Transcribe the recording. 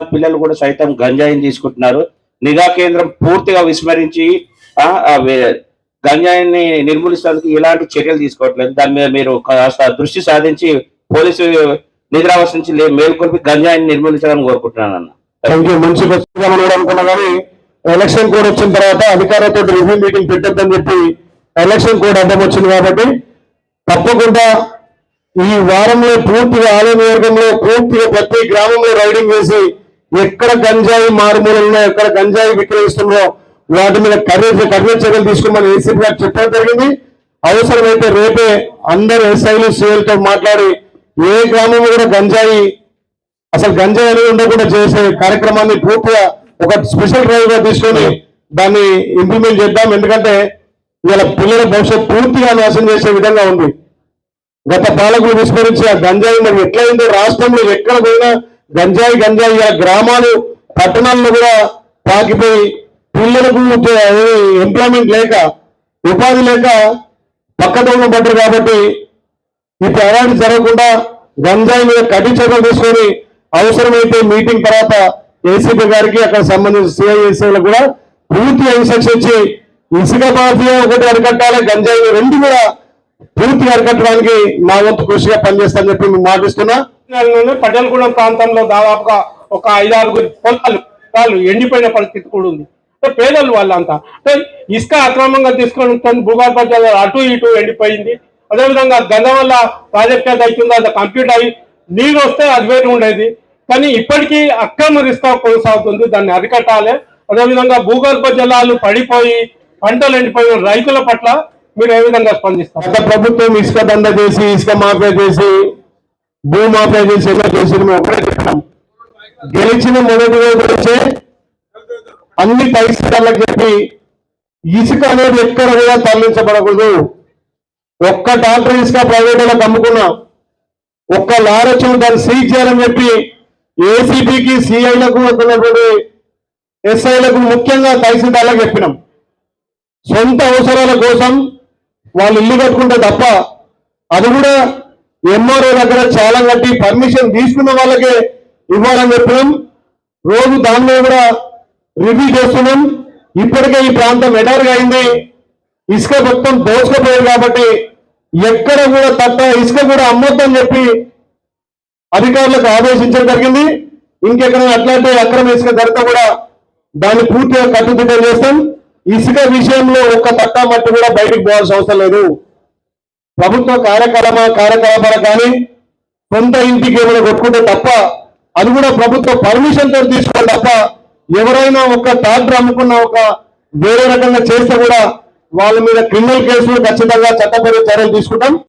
పిల్లలు కూడా సైతం గంజాయిని తీసుకుంటున్నారు. నిఘా కేంద్రం పూర్తిగా విస్మరించి గంజాయిని నిర్మూలించడానికి ఎలాంటి చర్యలు తీసుకోవట్లేదు. దాని మీద మీరు కాస్త దృష్టి సాధించి పోలీసు నిద్రావస్థ నుంచి లే- మేల్కొల్పి గంజాయిని నిర్మూలించాలని కోరుకుంటున్నాను అన్న. మంచి అనుకున్నా కానీ ఎలక్షన్ కోడ్ వచ్చిన తర్వాత అధికారులతో రివ్యూ మీటింగ్ పెట్టొద్దని చెప్పి ఎలక్షన్ కోడ్ అడ్డం వచ్చింది కాబట్టి తప్పకుండా ఈ వారంలో పూర్తిగా ఆలయ నియోజకంలో పూర్తిగా ప్రతి గ్రామంలో రైడింగ్ చేసి ఎక్కడ గంజాయి మారుమూలలో ఎక్కడ గంజాయి విక్రయిస్తుందో వాటి మీద కర్రీ కర్రీ చర్యలు తీసుకోమని ఏసీపీ గారు చెప్పడం జరిగింది. అవసరమైతే రేపే అందరు ఎస్ఐలు సీఎల్తో మాట్లాడి ఏ గ్రామంలో కూడా గంజాయి అసలు గంజాయి అనేది ఉండకుండా చేసే కార్యక్రమాన్ని పూర్తిగా ఒక స్పెషల్ డ్రైవ్గా తీసుకొని దాన్ని ఇంప్లిమెంట్ చేద్దాం. ఎందుకంటే ఇవాళ పిల్లల భవిష్యత్ పూర్తిగా నాశనం చేసే విధంగా ఉంది. గత పాలకులు విస్మరించి ఆ గంజాయి మరి ఎట్లయిందో రాష్ట్రంలో ఎక్కడ పోయినా గంజాయి గంజాయి గ్రామాలు పట్టణాల్లో కూడా పాకిపోయి పిల్లలకు ఎంప్లాయ్మెంట్ లేక ఉపాధి లేక పక్కదోవ పడ్డారు కాబట్టి ఇప్పుడు ప్రయాణం జరగకుండా గంజాయి మీద కఠిన చర్యలు తీసుకొని అవసరమైతే మీటింగ్ తర్వాత ఏసీపీ గారికి అక్కడ సంబంధించిన సిఐఎస్ఐలకు కూడా పూర్తి ఇన్స్ట్రక్షన్ ఇచ్చి ఇసుక మాఫియా ఒకటి అరికట్టాలి గంజాయి రెండు కూడా పూర్తిగా అరికట్టడానికి మా వంతు కృషిగా పనిచేస్తానని చెప్పి మేము మాటిస్తున్నా. తెలంగాణలోనే ప్రాంతంలో దాదాపుగా ఒక ఐదారుగురు పొలాలు వాళ్ళు ఎండిపోయిన పరిస్థితి కూడా ఉంది. అంటే పేదలు వాళ్ళంతా. అంటే ఇసుక అక్రమంగా తీసుకొని భూగర్భ జలాలు అటు ఇటు ఎండిపోయింది. అదేవిధంగా గంధం వల్ల ప్రాజెక్ట్ ఏది అవుతుందో అది కంప్లీట్ అయ్యి నీరు వస్తే అది వేరు ఉండేది. కానీ ఇప్పటికీ అక్రమ ఇసుక కొనసాగుతుంది దాన్ని అరికట్టాలి. అదేవిధంగా భూగర్భ జలాలు పడిపోయి పంటలు ఎండిపోయిన రైతుల పట్ల మీరు ఏ విధంగా స్పందిస్తారు? గత ప్రభుత్వం ఇసుక దండ చేసి ఇసుక మాఫియా చేసి భూ మాఫియా చేసి ఎలా చేసి మేము ఒకటే చెప్పాం గెలిచిన మొదటి రోజు వచ్చే అన్ని పరిస్థితులకు చెప్పి ఇసుక అనేది ఎక్కడ కూడా తరలించబడకూడదు. ఒక్క డాక్టర్ ఇసుక ప్రైవేట్ వాళ్ళకి అమ్ముకున్నా ఒక్క లారొచ్చిన దాన్ని సీజ్ చేయాలని చెప్పి ఏసీపీకి సిఐలకు వస్తున్నటువంటి ఎస్ఐలకు ముఖ్యంగా తహసీల్దార్లకు చెప్పినాం. సొంత అవసరాల కోసం వాళ్ళు ఇల్లు కట్టుకుంటే తప్ప అది కూడా ఎంఆర్ఓ దగ్గర చాలా కట్టి పర్మిషన్ తీసుకున్న వాళ్ళకే ఇవ్వాలని చెప్పినాం. రోజు దానిలో కూడా రివ్యూ చేస్తున్నాం. ఇప్పటికే ఈ ప్రాంతం ఎడారిగా అయింది. ఇసుక మొత్తం దోచుకపోయారు కాబట్టి ఎక్కడ కూడా తట్ట ఇసుక కూడా అమ్మొద్దని చెప్పి అధికారులకు ఆదేశించడం జరిగింది. ఇంకెక్కడ అట్లాంటి అక్రమ ఇసుక ధరత కూడా దాన్ని పూర్తిగా కట్టుదిట్టం చేస్తాం. ఇసుక విషయంలో ఒక్క తట్టా మట్టి కూడా బయటకు పోవాల్సిన అవసరం లేదు. ప్రభుత్వ కార్యక్రమ కార్యకలాపాలు కానీ సొంత ఇంటికి ఏమైనా కొట్టుకుంటే తప్ప అది కూడా ప్రభుత్వ పర్మిషన్తో తీసుకోవాలి తప్ప ఎవరైనా ఒక ట్రాక్టర్ అమ్ముకున్న ఒక వేరే రకంగా చేస్తే కూడా వాళ్ళ మీద క్రిమినల్ కేసులు ఖచ్చితంగా చట్టపరమైన చర్యలు తీసుకుంటాం.